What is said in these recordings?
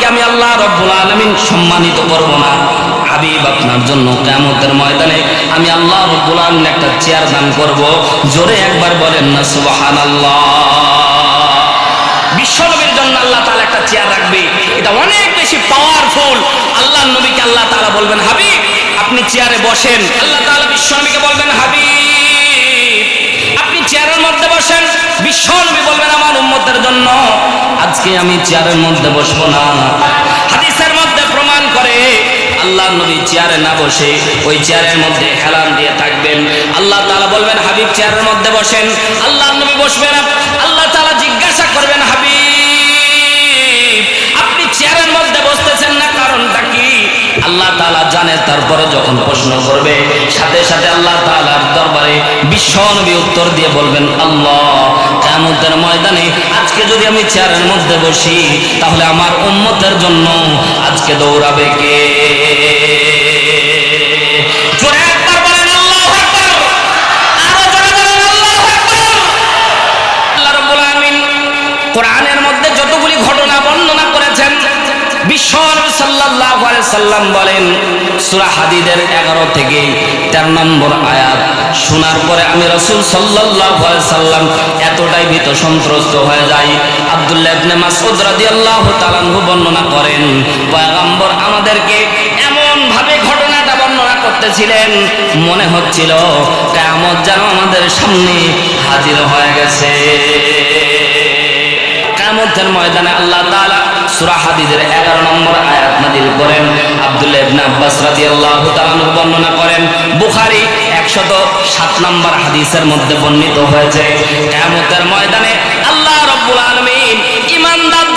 আপনাকে আমি আল্লাহ রব্বুল আলমিন সম্মানিত করব না। হাবিব, আপনার জন্য কেমতের ময়দানে আমি আল্লাহ রব্বুল আলমিন একটা চেয়ার দান করব। জোরে একবার বলেন না সুবাহান বিশ্বনবীর জন্য আল্লাহ একটা চেয়ার রাখবে। এটা অনেক বেশি পাওয়ারফুল আল্লাহ নবীকে আল্লাহ বলবেন, হাবিব, আপনি চেয়ারে বসেন। আল্লাহ বিশ্বনবীকে বলবেন আপনি চেয়ারের মধ্যে বসেন। বিশ্বনবী বলবেন, আমার জন্য আজকে আমি চেয়ারের মধ্যে বসবো না। হাদিসের মধ্যে প্রমাণ করে আল্লাহ নবী চেয়ারে না বসে ওই চেয়ারের মধ্যে হেলান দিয়ে থাকবেন। আল্লাহ তাআলা বলবেন, হাবিব, চেয়ারের মধ্যে বসেন। আল্লাহ নবী বসবেন। আল্লাহ তাআলা জিজ্ঞাসা করবেন, হাবিব, আপনি চেয়ারের মধ্যে বসতেছেন না, কারণটা কি? আল্লাহ তালা জানে, তারপরে যখন প্রশ্ন করবে, সাথে সাথে আল্লাহ তাআলার দরবারে বিশ্ব উত্তর দিয়ে বলবেন, আল্লাহ কেমতের ময়দানে আজকে যদি আমি চেয়ারের মধ্যে বসি, তাহলে আমার উন্মতের জন্য আজকে দৌড়াবে কে? জোরে একবার বলেন আল্লাহু আকবার আরও জোরে বলেন আল্লাহু আকবার আল্লাহ রাব্বুল আলামিন কোরআনের মধ্যে যতগুলি ঘটনা বর্ণনা করেছেন বিশ্ব নবী সাল্লাল্লাহু আলাইহি সাল্লাম বলেন, সূরা হাদিদের 11 থেকে 13 নম্বর আয়াত। শোনার পরে আমি রাসূল আলাইহি সাল্লাম এতটাই ভীত সন্ত্রস্ত হয়ে যাই। আব্দুল্লাহ ইবনে মাসউদ রাদিয়াল্লাহু তাআলা বর্ণনা করেন, পয়গম্বর আমাদেরকে এমন ভাবে ঘটনাটা বর্ণনা করতেছিলেন, মনে হচ্ছিল কিয়ামত যেন আমাদের সামনে হাজির হয়ে গেছে। কিয়ামতের ময়দানে আল্লাহ তাআলা সূরা হাদিদের 11 নম্বর আয়াত নাযিল করেন। আব্দুল্লাহ ইবনে আব্বাস রাদিয়াল্লাহু তাআলা বর্ণনা করেন, বুখারী 107 নম্বর হাদিসের মধ্যে বর্ণিত হয়েছে, কিয়ামতের ময়দানে আল্লাহ রাব্বুল আলামিন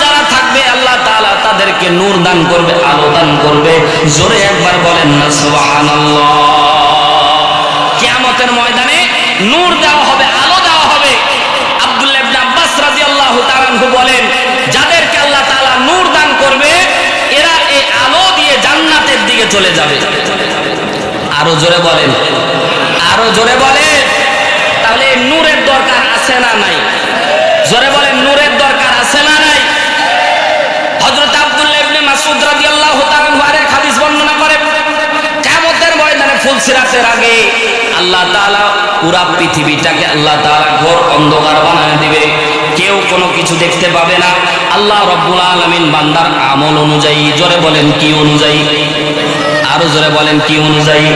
যারা থাকবে, আল্লাহ তাআলা তাদেরকে নূর দান করবে, আলো দান করবে। জোরে একবার বলেন না, সুবহানাল্লাহ। কিয়ামতের ময়দানে নূর দেওয়া হবে আলো দেওয়া হবে আব্দুল্লাহ ইবনে আব্বাস রাদিয়াল্লাহু তাআলা আনহু বলেন যাদেরকে আল্লাহ তাআলা নূর দান করবে এরা এই আলো দিয়ে জান্নাতের দিকে চলে যাবে। আরও জোরে বলেন। আরও জোরে বলেন। তাহলে নূরের দরকার আছে না নাই? জোরে বলেন, নূরের দরকার আছে না নাই? হযরত আব্দুল্লাহ ইবনে মাসউদ রাদিয়াল্লাহু তাআলা হাদিস বর্ণনা করে কিয়ামতের ময়দানে ফুলসিরাতের আগে আল্লাহ তাআলা পুরা পৃথিবীটাকে আল্লাহ তাআলা ঘোর অন্ধকার বানায় দিবে। কেউ কোনো কিছু দেখতে পাবে না। আল্লাহ রব্বুল আলামিন বান্দার আমল অনুযায়ী, জোরে বলেন কি অনুযায়ী? আরও জোরে বলেন কি অনুযায়ী?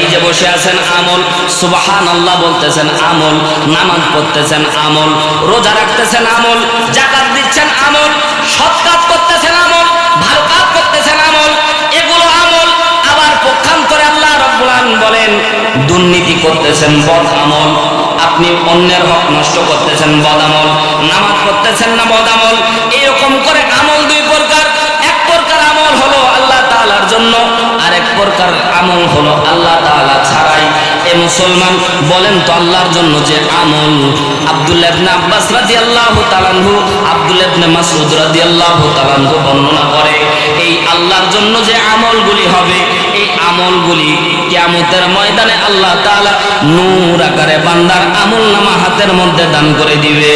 এই যে বসে আছেন আমল সুবাহান আল্লাহ বলতেছেন আমল, নামাজ পড়তেছেন আমল, রোজা রাখতেছেন আমল জাকাত দিচ্ছেন আমল সৎ কাজ করতেছেন আমল ভালো কাজ করতেছেন আমল, এগুলো আমল, আবার পক্ষান্তরে আল্লাহ রব্বুল বলেন, দুর্নীতি করতেছেন বদ আমল, আপনি অন্যের হক নষ্ট করতেছেন বদ আমল, নামাজ পড়তেছেন না বদ আমল, এরকম করে আমল দুই প্রকার, এক প্রকার আমল হলো আল্লাহ তাআলার জন্য আরেক প্রকার আমল হলো আল্লাহ তাআলা ছাড়াই এ মুসলমান বলেন তো আল্লাহর জন্য যে আমল। আব্দুল্লাহ আব্বাস রাদিয়াল্লাহু তাআলা আনহু, আব্দুল্লাহ ইবনে মাসউদ রাদিয়াল্লাহু তাআলা আনহু বর্ণনা করে, এই আল্লাহর জন্য যে আমলগুলি হবে, এই আমলগুলি কিয়ামতের ময়দানে আল্লাহ তাআলা নূর আকারে বান্দার আমল নামা হাতের মধ্যে দান করে দিবে।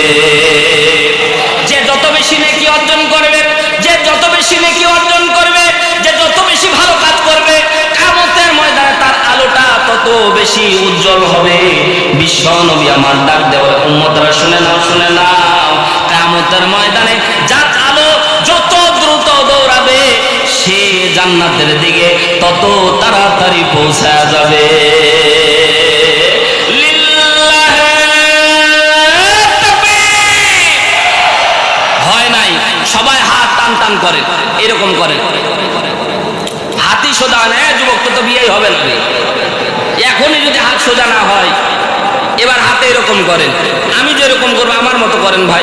বেশি হবে। বিশ্ব নবী আমার ডাক দেওয়ার উম্মতরা শুনে নাও শুনে নাও। কিয়ামতের ময়দানে যার আলো যত দ্রুত দৌড়াবে, সে জান্নাতের দিকে তত তাড়াতাড়ি পৌঁছা যাবে। হয় নাই, সবাই করে, এরকম করে। হাতি সোজা নেয় যুবক, তো তো বিয়েই হবে না। এখনই যদি হাত সোজা না হয় এবার হাতে এরকম করেন। আমি যে এরকম করব আমার মতো করেন ভাই।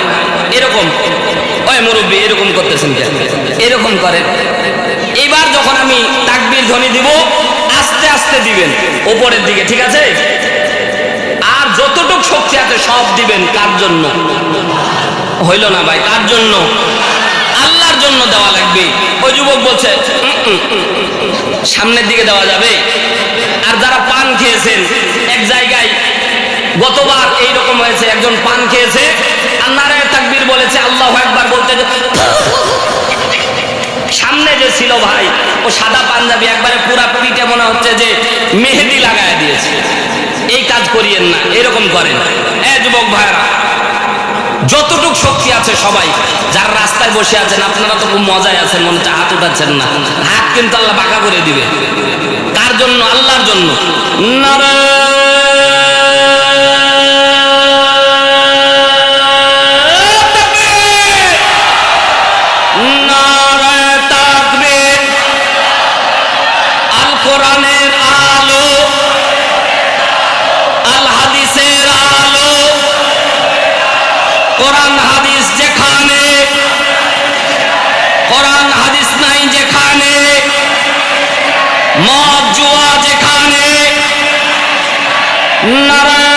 এরকম। ওই মুরব্বী এরকম করতেছেন কেন? এরকম করেন। এবার যখন আমি তাকবির ধ্বনি দিব আস্তে আস্তে দিবেন ওপরের দিকে ঠিক আছে? আর যতটুক শক্তি আছে সব দিবেন। কার জন্য? হইল না ভাই কার জন্য? আল্লাহর জন্য দেওয়া লাগবে। ওই যুবক বলছে "উম, উম, উম, উম, সামনের দিকে দেওয়া যাবে? আর যারা পান খেয়েছেন, এক জায়গায় গতবার এইরকম হয়েছে, একজন পান খেয়েছে, আর নারায় তাকবীর বলেছে, আল্লাহ একবার বলতে সামনে যে ছিল ভাই, ও সাদা পাঞ্জাবি একবারে পুরা পিঠে মনে হচ্ছে যে মেহেদি লাগায় দিয়েছে। এই কাজ করিয়েন না, এরকম করেন। এ যুবক ভাইরা যতটুক শক্তি আছে সবাই, যার রাস্তায় বসে আছেন, আপনারা তো খুব মজায় আছেন, মনে হচ্ছে হাত উঠাচ্ছেন না। হাত কিন্তু আল্লাহ বাঁকা করে দিবে। জন্য আল্লাহর জন্য। কোরআনের আলো আল হাদিসের আলো কোরআন নারায়ণ